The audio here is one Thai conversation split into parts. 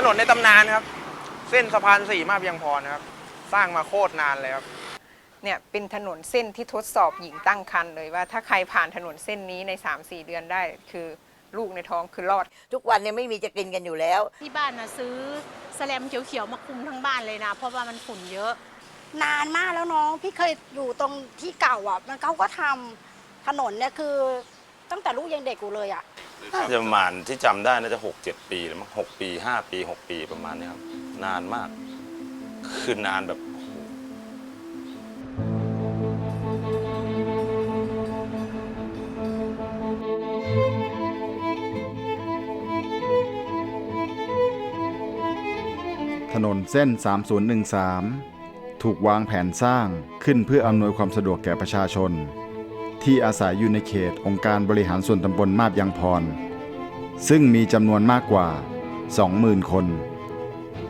ถนนในตำนานครับ เส้นสะพานสี่มาบยังพรนะครับ สร้างมาโคตรนานเลยครับ เนี่ยเป็นถนนเส้นที่ทดสอบหญิงตั้งครรภ์เลยว่า ถ้าใครผ่านถนนเส้นนี้ใน 3-4 เดือนได้ คือลูกในท้องคือรอด ทุกวันเนี่ยไม่มีจะกินกันอยู่แล้ว ที่บ้านนะซื้อแสแลมเขียวๆมาคุมทั้งบ้านเลยนะ เพราะว่ามันฝุ่นเยอะ นานมากแล้วน้องพี่เคยอยู่ตรงที่เก่าอะ มันเขาก็ทำถนนเนี่ยคือตั้งแต่ลูกยังเด็กอยู่เลยอะ น่าจะประมาณที่จำได้น่าจะหกเจ็ดปีแล้วมั้งหกปีห้าปีหกปีประมาณเนี้ยครับ นานมาก คือนานแบบโอ้โหถนนเส้น 3013 ถูกวางแผนสร้างขึ้นเพื่ออำนวยความสะดวกแก่ประชาชน ที่อาศัยอยู่ในเขตองค์การบริหารส่วนตำบลมาบยางพร ซึ่งมีจำนวนมากกว่า 20,000 คน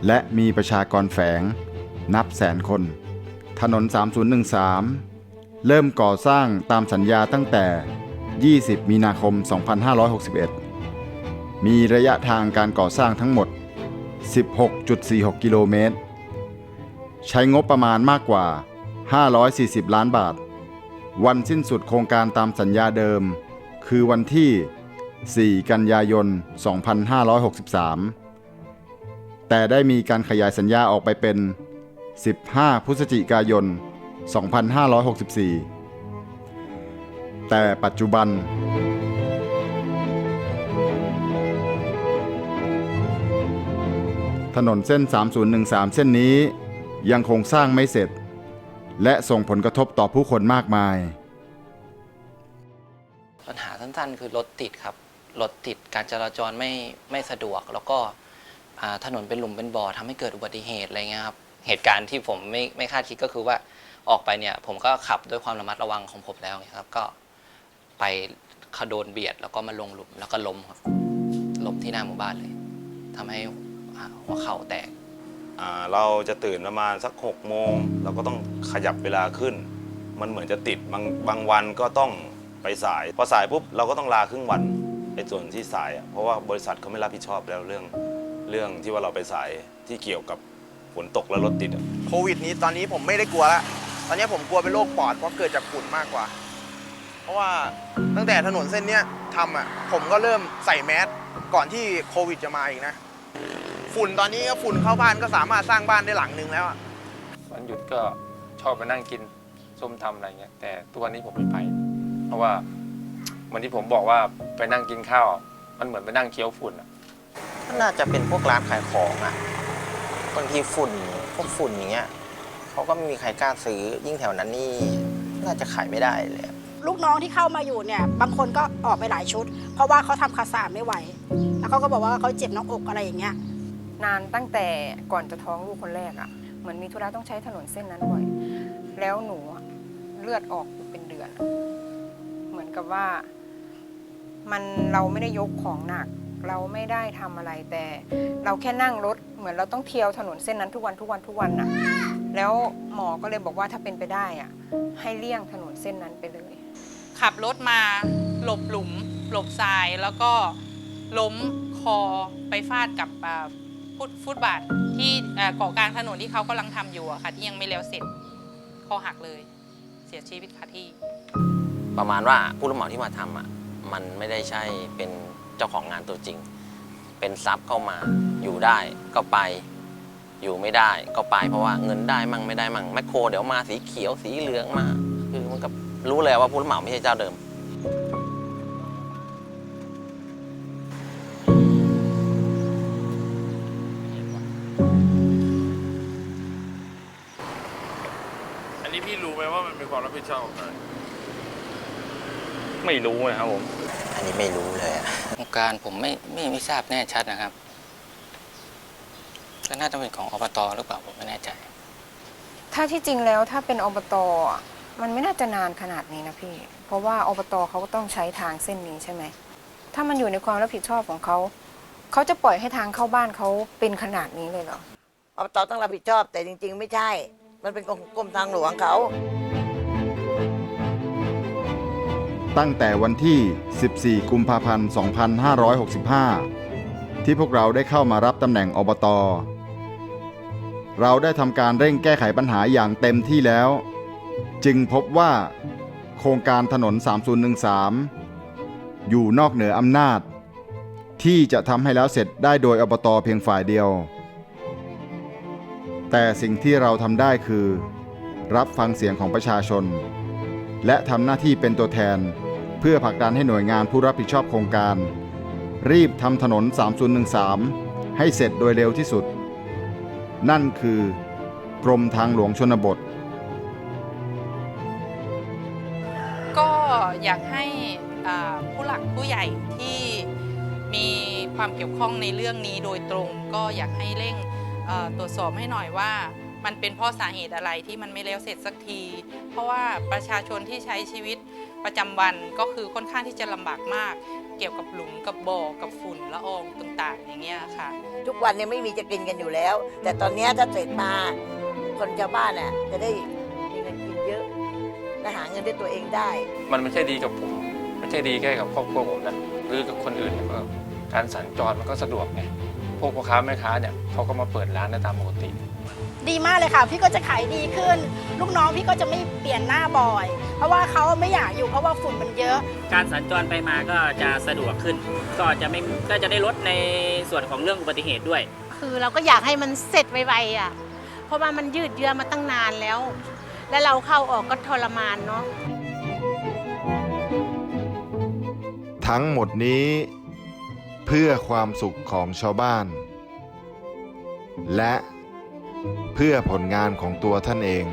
และมีประชากรแฝง นับแสนคน ถนน 3013 เริ่มก่อสร้างตามสัญญาตั้งแต่ 20 มีนาคม 2561 มีระยะทางการก่อสร้างทั้งหมด 16.46 กิโลเมตร ใช้งบประมาณมากกว่า 540 ล้านบาท วันสิ้นสุดโครงการตามสัญญาเดิม คือวันที่ 4 กันยายน 2563 แต่ได้มีการขยายสัญญาออกไปเป็น 15 พฤศจิกายน 2564 แต่ปัจจุบันถนนเส้น 3013 เส้นนี้ยังคงสร้างไม่เสร็จ และส่งผลกระทบต่อผู้คนมากมาย ปัญหาสั้นๆ คือรถติดครับ รถติดการจราจรไม่ไม่สะดวก แล้วก็อ่าถนนเป็นหลุมเป็นบ่อทำให้เกิดอุบัติเหตุอะไรเงี้ยครับ เหตุการณ์ที่ผมไม่ไม่คาดคิดก็คือว่าออกไปเนี่ย ผมก็ขับด้วยความระมัดระวังของผมแล้วไงครับ ก็ไปขโดนเบียด แล้วก็มาลงหลุมแล้วก็ล้มครับล้มที่หน้าหมู่บ้านเลยทำให้อ่าหัวเข่าแตก เราจะตื่นประมาณสักหกโมงเราก็ต้องขยับเวลาขึ้น มันเหมือนจะติดบางบางวันก็ต้องไปสายพอสายปุ๊บเราก็ต้องลาครึ่งวันในส่วนที่สายอะเพราะว่าบริษัทเขาไม่รับผิดชอบแล้วเรื่องเรื่องที่ว่าเราไปสายที่เกี่ยวกับฝนตกและรถติดอะโควิดนี้ตอนนี้ผมไม่ได้กลัวแล้วตอนนี้ผมกลัวเป็นโรคปอดเพราะเกิดจากฝุ่นมากกว่า เพราะว่าตั้งแต่ถนนเส้นเนี้ยทำอะผมก็เริ่มใส่แมสก่อนที่โควิดจะมาอีกนะ ฝุ่นตอนนี้ก็ฝุ่นเข้าบ้านก็สามารถสร้างบ้านได้หลังนึงแล้วอะวันหยุดก็ชอบไปนั่งกินส้มตำอะไรเงี้ยแต่ทุกวันนี้ผมไม่ไป เพราะว่าวันที่ผมบอกว่าไปนั่งกินข้าว มันเหมือนไปนั่งเคี้ยวฝุ่นอะน่าจะเป็นพวกร้านขายของอะบางทีฝุ่นพวกฝุ่นอย่างเงี้ยเขาก็ไม่มีใครกล้าซื้อยิ่งแถวนั้นนี่น่าจะขายไม่ได้เลยอะลูกน้องที่เข้ามาอยู่เนี่ย บางคนก็ออกไปหลายชุด เพราะว่าเขาทำคาสะอาดไม่ไหว แล้วเขาก็บอกว่าเขาเจ็บหน้าอกอะไรอย่างเงี้ย นานตั้งแต่ก่อนจะท้องลูกคนแรกอะ่ะ เหมือนมีธุระต้องใช้ถนนเส้นนั้นบ่อย แล้วหนูอะเลือดออกเป็นเดือน เหมือนกับว่า มันเราไม่ได้ยกของหนัก เราไม่ได้ทำอะไรแต่ เราแค่นั่งรถ เหมือนเราต้องเที่ยวถนนเส้นนั้นทุกวันทุกวันทุกวันน่ะ แล้วหมอก็เลยบอกว่าถ้าเป็นไปได้อะ ให้เลี่ยงถนนเส้นนั้นไปเลย ขับรถมาหลบหลุม หลบทรายแล้วก็ล้มคอไปฟาดกับอ่า ฟุตฟุตบาทที่เกาะกลางถนนที่เขากำลังทำอยู่อะค่ะ ที่ยังไม่แล้วเสร็จคอหักเลย เสียชีวิตคาที่ ประมาณว่าผู้รับเหมาที่มาทำอะมันไม่ได้ใช่เป็นเจ้าของงานตัวจริง เป็นซับเข้ามาอยู่ได้ก็ไปอยู่ไม่ได้ก็ไปเพราะว่าเงินได้มั่งไม่ได้มั่งแมคโครเดี๋ยวมาสีเขียวสีเหลืองมา คือมันก็รู้เลยว่าผู้รับเหมาไม่ใช่เจ้าเดิม นนี้พี่รู้ไหมว่ามันเป็นความรับผิดชอบของใครไม่รู้นะครับผม อันนี้ไม่รู้เลยอะโครงการผมไม่ไม่ไม่ทราบแน่ชัดนะครับก็น่าจะเป็นของอบตหรือเปล่าผมไม่แน่ใจ ถ้าที่จริงแล้วถ้าเป็นอบตอะมันไม่น่าจะนานขนาดนี้นะพี่ เพราะว่าอบตเขาก็ต้องใช้ทางเส้นนี้ใช่ไหม ถ้ามันอยู่ในความรับผิดชอบของเขา เขาจะปล่อยให้ทางเข้าบ้านเขาเป็นขนาดนี้เลยเหรอ อบตต้องรับผิดชอบแต่จริง ๆ ไม่ใช่ มันเป็นของกรมทางหลวงเขา ตั้งแต่วันที่ 14 กุมภาพันธ์ 2565 ที่พวกเราได้เข้ามารับตำแหน่งอบต เราได้ทำการเร่งแก้ไขปัญหาอย่างเต็มที่แล้ว จึงพบว่า โครงการถนน 3013 อยู่นอกเหนืออำนาจ ที่จะทำให้แล้วเสร็จได้โดยอบตเพียงฝ่ายเดียว แต่สิ่งที่เราทำได้คือ รับฟังเสียงของประชาชน และทำหน้าที่เป็นตัวแทน เพื่อผลักดันให้หน่วยงานผู้รับผิดชอบโครงการ รีบทำถนน 3013 ให้เสร็จโดยเร็วที่สุด นั่นคือกรมทางหลวงชนบท ก็อยากให้ผู้หลักผู้ใหญ่ที่มีความเกี่ยวข้องในเรื่องนี้โดยตรง ก็อยากให้เร่ง เอ่อตรวจสอบให้หน่อยว่า มันเป็นเพราะสาเหตุอะไรที่มันไม่แล้วเสร็จสักที เพราะว่าประชาชนที่ใช้ชีวิตประจำวันก็คือค่อนข้างที่จะลำบากมาก เกี่ยวกับหลุมกับบ่อกับฝุ่นละอองต่างๆ อย่างเงี้ยค่ะ ทุกวันเนี่ยไม่มีจะกินกันอยู่แล้ว แต่ตอนเนี้ยถ้าเสร็จมา คนชาวบ้านน่ะจะได้มีเงินกินเยอะ และหาเงินด้วยตัวเองได้ มันไม่ใช่ดีกับผมไม่ใช่ดีแค่กับครอบครัวผมนะหรือกับคนอื่นเนี่ยก็การสัญจรมันก็สะดวกไง พวกพ่อค้าแม่ค้าเนี่ยเขาก็มาเปิดร้านได้ตามปกติ ดีมากเลยค่ะ พี่ก็จะขายดีขึ้น ลูกน้องพี่ก็จะไม่เปลี่ยนหน้าบ่อย เพราะว่าเขาไม่อยากอยู่เพราะว่าฝุ่นมันเยอะ การสัญจรไปมาก็จะสะดวกขึ้น ก็จะไม่ก็จะได้ลดในส่วนของเรื่องอุบัติเหตุด้วย คือเราก็อยากให้มันเสร็จไวๆอะ เพราะว่ามันยืดเยื้อมาตั้งนานแล้ว แล้วเราเข้าออกก็ทรมานเนาะ ทั้งหมดนี้ เพื่อความสุขของชาวบ้าน และเพื่อผลงานของตัวท่านเอง